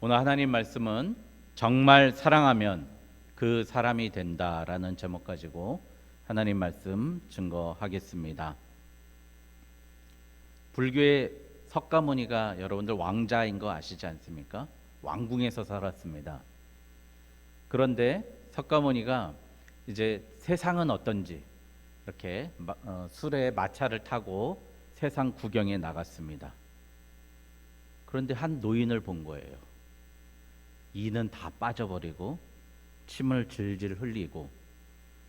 오늘 하나님 말씀은 정말 사랑하면 그 사람이 된다라는 제목 가지고 하나님 말씀 증거하겠습니다. 불교의 석가모니가 여러분들 왕자인 거 아시지 않습니까? 왕궁에서 살았습니다. 그런데 석가모니가 이제 세상은 어떤지 이렇게 마- 어, 술에 마차를 타고 세상 구경에 나갔습니다. 그런데 한 노인을 본 거예요. 이는 다 빠져버리고 침을 질질 흘리고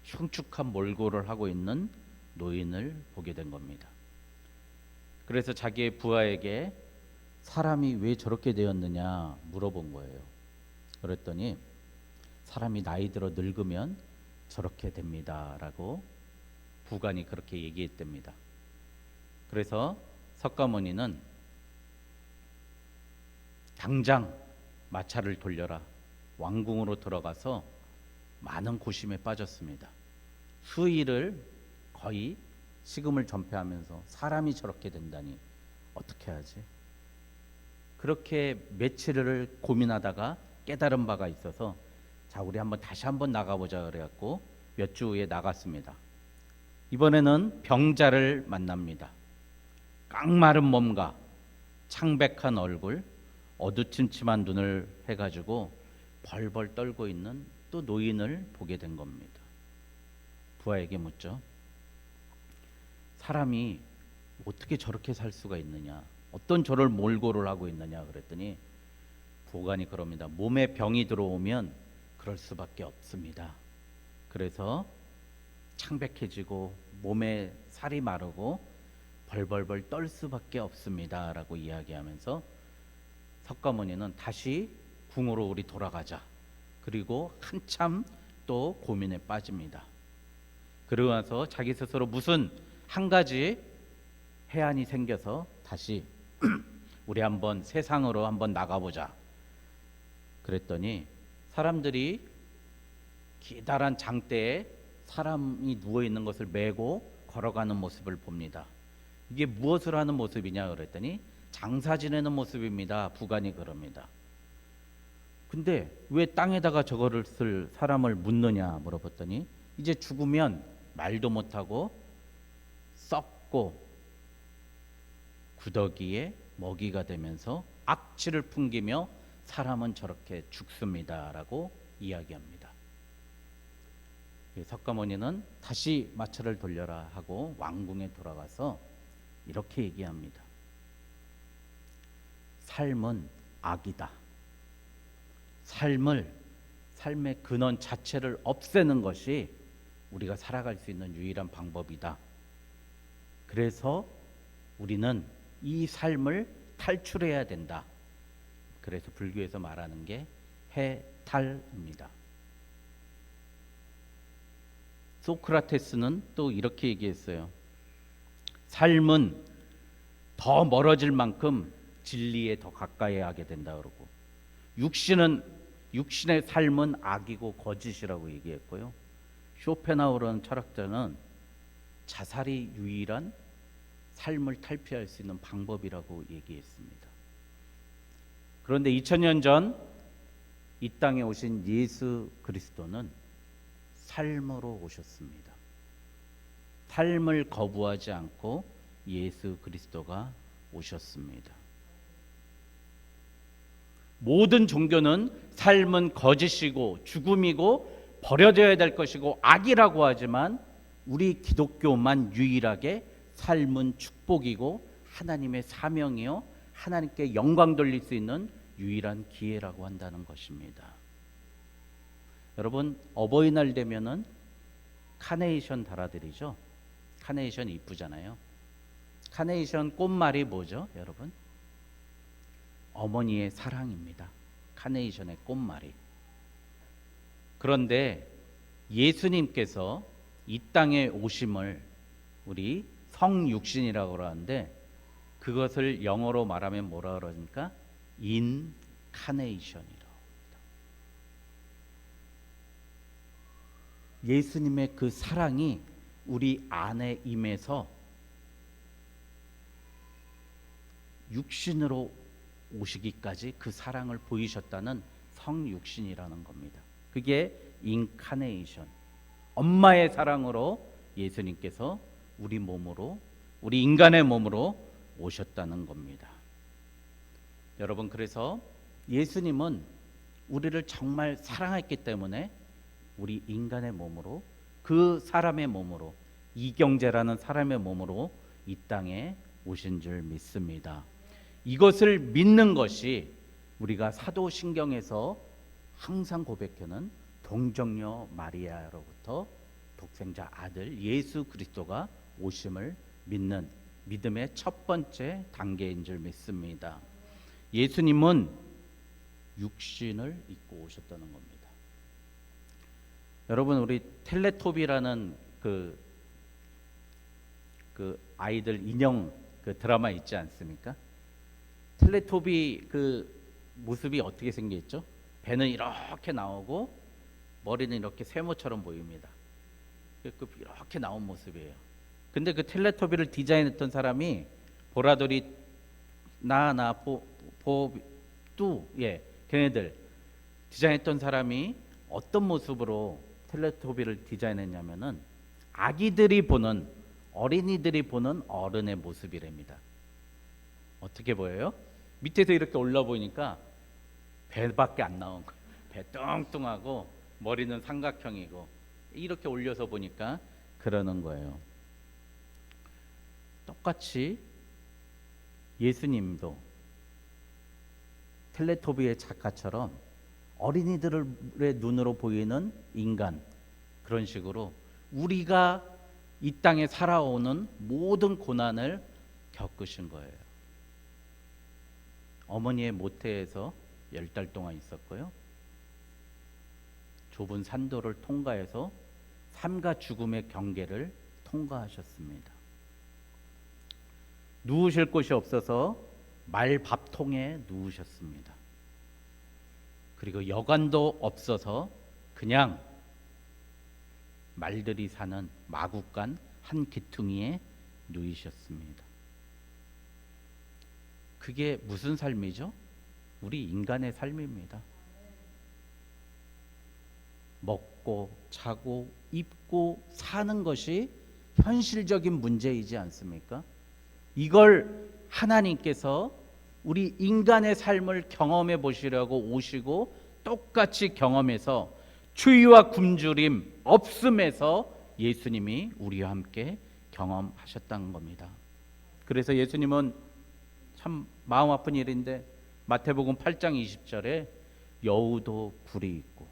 흉측한 몰골을 하고 있는 노인을 보게 된 겁니다. 그래서 자기의 부하에게 사람이 왜 저렇게 되었느냐 물어본 거예요. 그랬더니 사람이 나이 들어 늙으면 저렇게 됩니다라고 부관이 그렇게 얘기했답니다. 그래서 석가모니는 당장 마차를 돌려라 왕궁으로 들어가서 많은 고심에 빠졌습니다. 수일을 거의 식음을 전폐하면서 사람이 저렇게 된다니 어떻게 하지? 그렇게 며칠을 고민하다가 깨달은 바가 있어서 자 우리 한번 다시 한번 나가보자 그래갖고 몇 주 후에 나갔습니다. 이번에는 병자를 만납니다. 깡마른 몸과 창백한 얼굴, 어두침침한 눈을 해가지고 벌벌 떨고 있는 또 노인을 보게 된 겁니다. 부하에게 묻죠. 사람이 어떻게 저렇게 살 수가 있느냐? 어떤 저를 몰골을 하고 있느냐? 그랬더니 보관이 그럽니다. 몸에 병이 들어오면 그럴 수밖에 없습니다. 그래서 창백해지고 몸에 살이 마르고 벌벌벌 떨 수밖에 없습니다라고 이야기하면서 석가모니는 다시 궁으로 우리 돌아가자. 그리고 한참 또 고민에 빠집니다. 그러고 나서 자기 스스로 무슨 한 가지 해안이 생겨서 다시 우리 한번 세상으로 한번 나가보자. 그랬더니 사람들이 기다란 장대에 사람이 누워 있는 것을 메고 걸어가는 모습을 봅니다. 이게 무엇을 하는 모습이냐 그랬더니 장사 지내는 모습입니다. 부관이 그럽니다. 근데 왜 땅에다가 저거를 쓸 사람을 묻느냐 물어봤더니 이제 죽으면 말도 못하고 썩고 구더기에 먹이가 되면서 악취를 풍기며 사람은 저렇게 죽습니다라고 이야기합니다. 이 석가모니는 다시 마차를 돌려라 하고 왕궁에 돌아가서 이렇게 얘기합니다. 삶은 악이다. 삶을 삶의 근원 자체를 없애는 것이 우리가 살아갈 수 있는 유일한 방법이다. 그래서 우리는 이 삶을 탈출해야 된다. 그래서 불교에서 말하는 게 해탈입니다. 소크라테스는 또 이렇게 얘기했어요. 삶은 더 멀어질 만큼 진리에 더 가까이 하게 된다 그러고 육신은 육신의 삶은 악이고 거짓이라고 얘기했고요. 쇼펜하우라는 철학자는 자살이 유일한 삶을 탈피할 수 있는 방법이라고 얘기했습니다. 그런데 2000년 전 이 땅에 오신 예수 그리스도는 삶으로 오셨습니다. 삶을 거부하지 않고 예수 그리스도가 오셨습니다. 모든 종교는 삶은 거짓이고 죽음이고 버려져야 될 것이고 악이라고 하지만 우리 기독교만 유일하게 삶은 축복이고 하나님의 사명이요 하나님께 영광 돌릴 수 있는 유일한 기회라고 한다는 것입니다. 여러분 어버이날 되면은 카네이션 달아드리죠. 카네이션 이쁘잖아요. 카네이션 꽃말이 뭐죠, 여러분? 어머니의 사랑입니다. 카네이션의 꽃말이. 그런데 예수님께서 이 땅에 오심을 우리 성육신이라고 하는데 그것을 영어로 말하면 뭐라 그러니까 인카네이션이라고 합니다. 예수님의 그 사랑이 우리 안에 임해서 육신으로 오시기까지 그 사랑을 보이셨다는 성육신이라는 겁니다. 그게 인카네이션. 엄마의 사랑으로 예수님께서 우리 몸으로 우리 인간의 몸으로 오셨다는 겁니다. 여러분 그래서 예수님은 우리를 정말 사랑했기 때문에 우리 인간의 몸으로 그 사람의 몸으로 이경재라는 사람의 몸으로 이 땅에 오신 줄 믿습니다. 이것을 믿는 것이 우리가 사도신경에서 항상 고백하는 동정녀 마리아로부터 독생자 아들 예수 그리스도가 오심을 믿는 믿음의 첫 번째 단계인 줄 믿습니다. 예수님은 육신을 입고 오셨다는 겁니다. 여러분 우리 텔레토비라는 그, 그 아이들 인형 그 드라마 있지 않습니까? 텔레토비 그 모습이 어떻게 생겼죠? 배는 이렇게 나오고 머리는 이렇게 세모처럼 보입니다. 그 이렇게 나온 모습이에요. 근데 그 텔레토비를 디자인했던 사람이 보라돌이 나나 보보뚜 예 걔네들 디자인했던 사람이 어떤 모습으로 텔레토비를 디자인했냐면은 아기들이 보는 어린이들이 보는 어른의 모습이랍니다. 어떻게 보여요? 밑에서 이렇게 올라 보니까 배밖에 안 나온 거. 배 뚱뚱하고 머리는 삼각형이고 이렇게 올려서 보니까 그러는 거예요. 똑같이 예수님도 텔레토비의 작가처럼 어린이들의 눈으로 보이는 인간 그런 식으로 우리가 이 땅에 살아오는 모든 고난을 겪으신 거예요. 어머니의 모태에서 열 달 동안 있었고요. 좁은 산도를 통과해서 삶과 죽음의 경계를 통과하셨습니다. 누우실 곳이 없어서 말밥통에 누우셨습니다. 그리고 여관도 없어서 그냥 말들이 사는 마구간 한 기퉁이에 누이셨습니다. 그게 무슨 삶이죠? 우리 인간의 삶입니다. 먹고 자고 입고 사는 것이 현실적인 문제이지 않습니까? 이걸 하나님께서 우리 인간의 삶을 경험해 보시려고 오시고 똑같이 경험해서 추위와 굶주림 없음에서 예수님이 우리와 함께 경험하셨다는 겁니다. 그래서 예수님은 참 마음 아픈 일인데 마태복음 8장 20절에 여우도 굴이 있고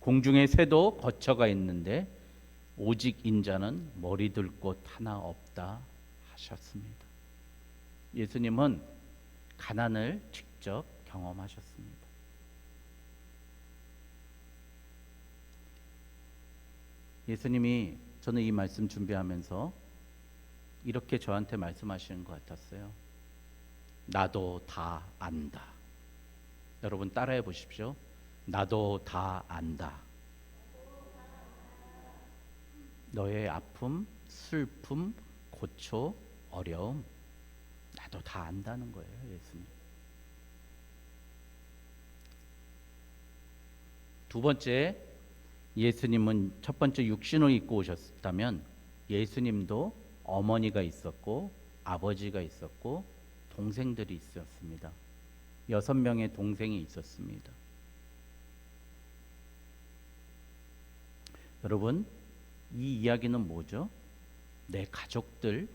공중의 새도 거처가 있는데 오직 인자는 머리 둘곳 하나 없다 하셨습니다. 예수님은 가난을 직접 경험하셨습니다. 예수님이 저는 이 말씀 준비하면서 이렇게 저한테 말씀하시는 것 같았어요. 나도 다 안다. 여러분 따라해 보십시오. 나도 다 안다. 너의 아픔, 슬픔, 고초, 어려움 나도 다 안다는 거예요, 예수님. 두 번째, 예수님은 첫 번째 육신을 입고 오셨다면 예수님도 어머니가 있었고 아버지가 있었고 동생들이 있었습니다. 여섯 명의 동생이 있었습니다. 여러분, 이 이야기는 뭐죠? 내 가족들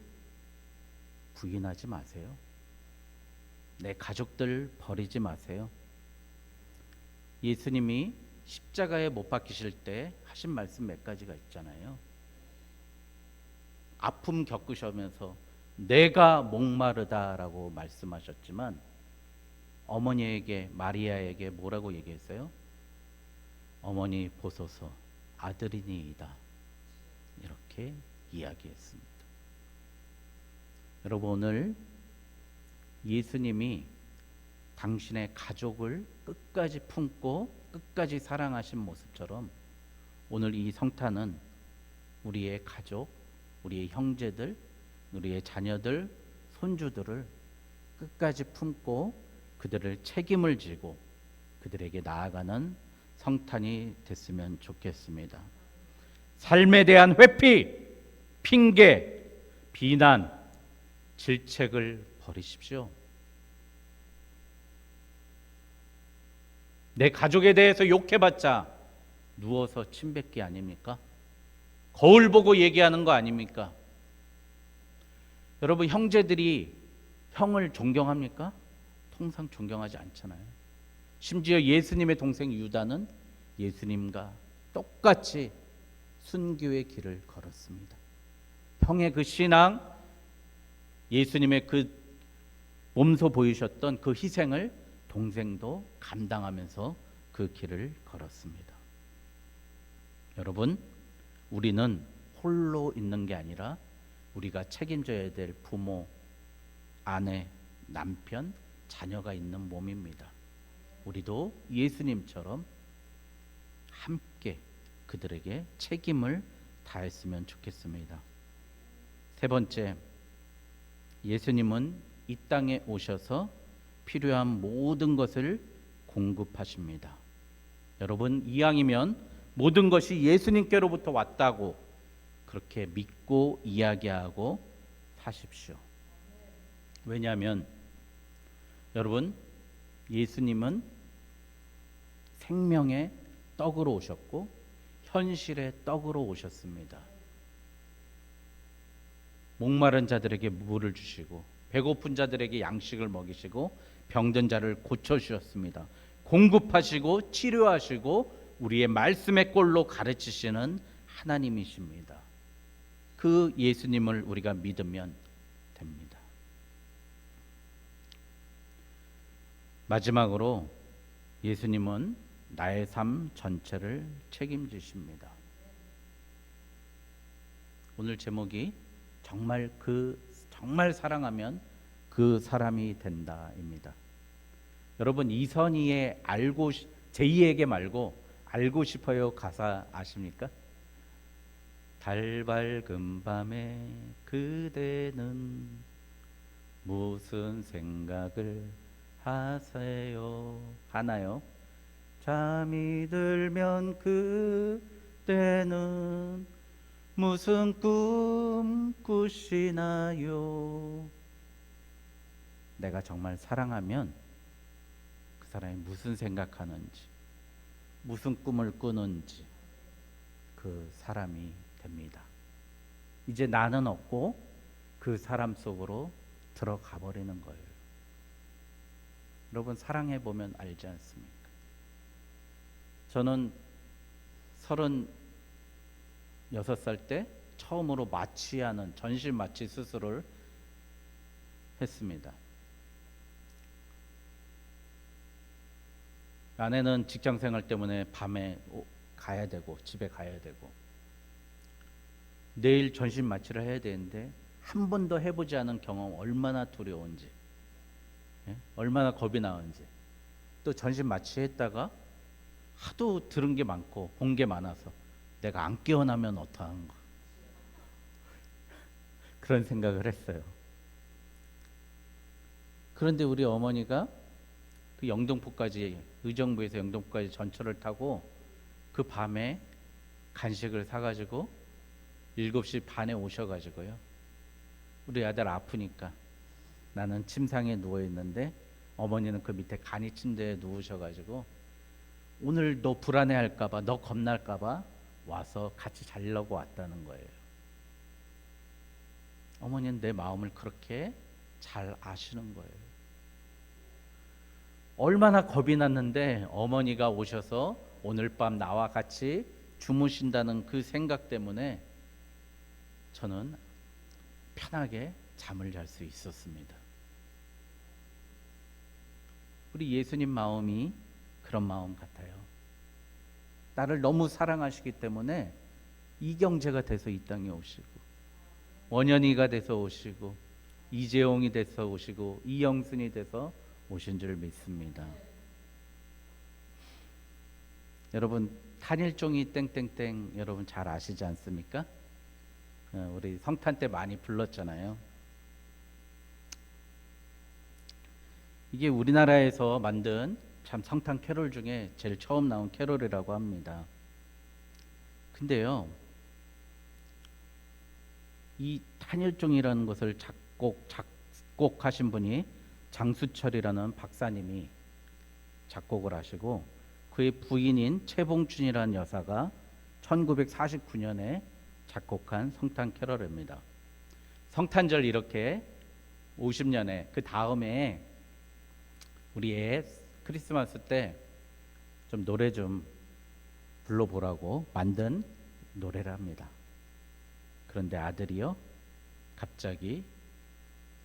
부인하지 마세요. 내 가족들 버리지 마세요. 예수님이 십자가에 못 박히실 때 하신 말씀 몇 가지가 있잖아요. 아픔 겪으시면서 내가 목마르다라고 말씀하셨지만 어머니에게 마리아에게 뭐라고 얘기했어요? 어머니 보소서 아들이니이다. 이렇게 이야기했습니다. 여러분 오늘 예수님이 당신의 가족을 끝까지 품고 끝까지 사랑하신 모습처럼 오늘 이 성탄은 우리의 가족, 우리의 형제들, 우리의 자녀들, 손주들을 끝까지 품고 그들을 책임을 지고 그들에게 나아가는 성탄이 됐으면 좋겠습니다. 삶에 대한 회피, 핑계, 비난, 질책을 버리십시오. 내 가족에 대해서 욕해봤자 누워서 침 뱉기 아닙니까? 거울 보고 얘기하는 거 아닙니까? 여러분 형제들이 형을 존경합니까? 통상 존경하지 않잖아요. 심지어 예수님의 동생 유다는 예수님과 똑같이 순교의 길을 걸었습니다. 형의 그 신앙, 예수님의 그 몸소 보이셨던 그 희생을 동생도 감당하면서 그 길을 걸었습니다. 여러분, 우리는 홀로 있는 게 아니라 우리가 책임져야 될 부모, 아내, 남편, 자녀가 있는 몸입니다. 우리도 예수님처럼 함께 그들에게 책임을 다했으면 좋겠습니다. 세 번째, 예수님은 이 땅에 오셔서 필요한 모든 것을 공급하십니다. 여러분, 이왕이면 모든 것이 예수님께로부터 왔다고 그렇게 믿고 이야기하고 사십시오. 왜냐하면 여러분 예수님은 생명의 떡으로 오셨고 현실의 떡으로 오셨습니다. 목마른 자들에게 물을 주시고 배고픈 자들에게 양식을 먹이시고 병든 자를 고쳐 주셨습니다. 공급하시고 치료하시고 우리의 말씀의 꼴로 가르치시는 하나님이십니다. 그 예수님을 우리가 믿으면 됩니다. 마지막으로 예수님은 나의 삶 전체를 책임지십니다. 오늘 제목이 정말 그 정말 사랑하면 그 사람이 된다입니다. 여러분 이선희의 알고 제2에게 말고 알고 싶어요 가사 아십니까? 달 밝은 밤에 그대는 무슨 생각을 하세요? 하나요? 잠이 들면 그때는 무슨 꿈 꾸시나요? 내가 정말 사랑하면 그 사람이 무슨 생각하는지, 무슨 꿈을 꾸는지 그 사람이 됩니다. 이제 나는 없고 그 사람 속으로 들어가 버리는 거예요. 여러분 사랑해 보면 알지 않습니까? 저는 서른 여섯 살 때 처음으로 마취하는 전신 마취 수술을 했습니다. 아내는 직장 생활 때문에 밤에 오- 가야 되고 집에 가야 되고 내일 전신 마취를 해야 되는데 한 번도 해보지 않은 경험 얼마나 두려운지 예? 얼마나 겁이 나는지 또 전신 마취했다가 하도 들은 게 많고 본 게 많아서 내가 안 깨어나면 어떡한가 그런 생각을 했어요. 그런데 우리 어머니가 그 영등포까지 의정부에서 영등포까지 전철을 타고 그 밤에 간식을 사가지고 7시 반에 오셔가지고요. 우리 아들 아프니까 나는 침상에 누워 있는데 어머니는 그 밑에 간이 침대에 누우셔가지고 오늘 너 불안해할까봐 너 겁날까봐 와서 같이 자려고 왔다는 거예요. 어머니는 내 마음을 그렇게 잘 아시는 거예요. 얼마나 겁이 났는데 어머니가 오셔서 오늘 밤 나와 같이 주무신다는 그 생각 때문에 저는 편하게 잠을 잘 수 있었습니다. 우리 예수님 마음이 그런 마음 같아요. 나를 너무 사랑하시기 때문에 이경재가 돼서 이 땅에 오시고 원현이가 돼서 오시고 이재용이 돼서 오시고 이영순이 돼서 오신 줄 믿습니다. 여러분 탄일종이 땡땡땡 여러분 잘 아시지 않습니까? 어, 우리 성탄 때 많이 불렀잖아요. 이게 우리나라에서 만든 참 성탄 캐롤 중에 제일 처음 나온 캐롤이라고 합니다. 근데요, 이 탄일종이라는 것을 작곡 작곡하신 분이 장수철이라는 박사님이 작곡을 하시고 그의 부인인 최봉춘이라는 여사가 1949년에 작곡한 성탄 캐럴입니다. 성탄절 이렇게 50년에 그 다음에 우리 애 크리스마스 때 좀 노래 좀 불러보라고 만든 노래랍니다. 그런데 아들이요 갑자기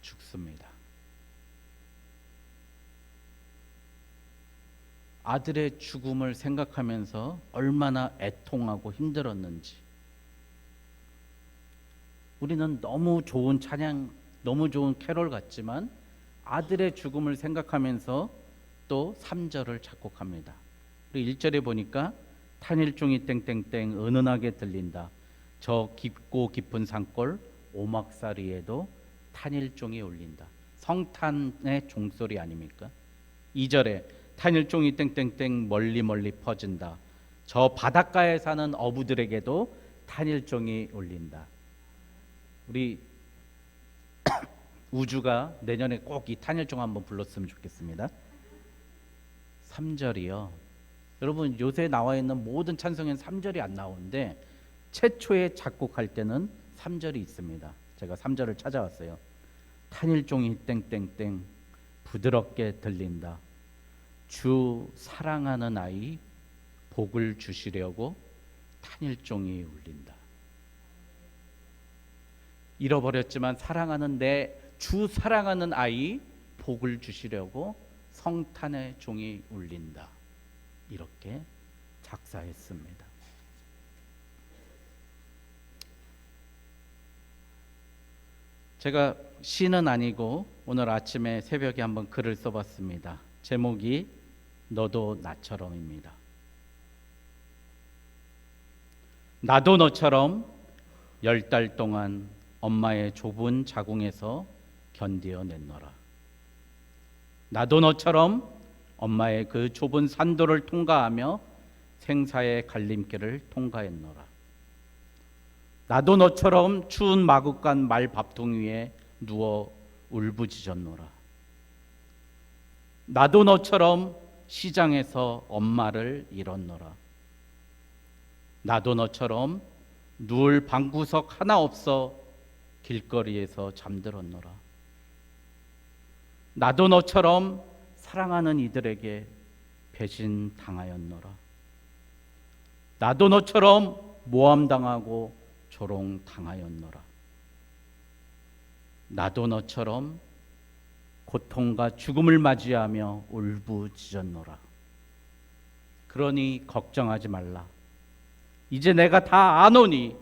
죽습니다. 아들의 죽음을 생각하면서 얼마나 애통하고 힘들었는지 우리는 너무 좋은 찬양, 너무 좋은 캐롤 같지만 아들의 죽음을 생각하면서 또 3절을 작곡합니다. 우리 1절에 보니까 탄일종이 땡땡땡 은은하게 들린다. 저 깊고 깊은 산골 오막사리에도 탄일종이 울린다. 성탄의 종소리 아닙니까? 2절에 탄일종이 땡땡땡 멀리 멀리 퍼진다. 저 바닷가에 사는 어부들에게도 탄일종이 울린다. 우리 우주가 내년에 꼭 이 탄일종 한번 불렀으면 좋겠습니다. 3절이요. 여러분 요새 나와 있는 모든 찬송에는 3절이 안 나오는데 최초에 작곡할 때는 3절이 있습니다. 제가 3절을 찾아왔어요. 탄일종이 땡땡땡 부드럽게 들린다. 주 사랑하는 아이 복을 주시려고 탄일종이 울린다. 잃어버렸지만 사랑하는 내 주 사랑하는 아이 복을 주시려고 성탄의 종이 울린다. 이렇게 작사했습니다. 제가 시는 아니고 오늘 아침에 새벽에 한번 글을 써봤습니다. 제목이 너도 나처럼입니다. 나도 너처럼 열 달 동안 엄마의 좁은 자궁에서 견디어냈노라. 나도 너처럼 엄마의 그 좁은 산도를 통과하며 생사의 갈림길을 통과했노라. 나도 너처럼 추운 마국간 말 밥통 위에 누워 울부짖었노라. 나도 너처럼 시장에서 엄마를 잃었노라. 나도 너처럼 누울 방구석 하나 없어 길거리에서 잠들었노라. 나도 너처럼 사랑하는 이들에게 배신 당하였노라. 나도 너처럼 모함당하고 조롱 당하였노라. 나도 너처럼 고통과 죽음을 맞이하며 울부짖었노라. 그러니 걱정하지 말라. 이제 내가 다 아노니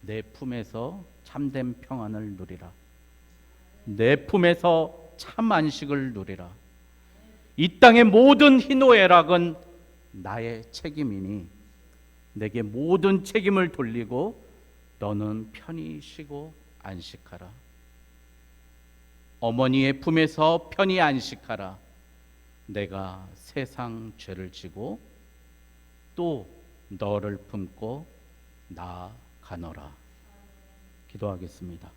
내 품에서 참된 평안을 누리라. 내 품에서 참 안식을 누리라. 이 땅의 모든 희노애락은 나의 책임이니 내게 모든 책임을 돌리고 너는 편히 쉬고 안식하라. 어머니의 품에서 편히 안식하라. 내가 세상 죄를 지고 또 너를 품고 나아가노라. 기도하겠습니다.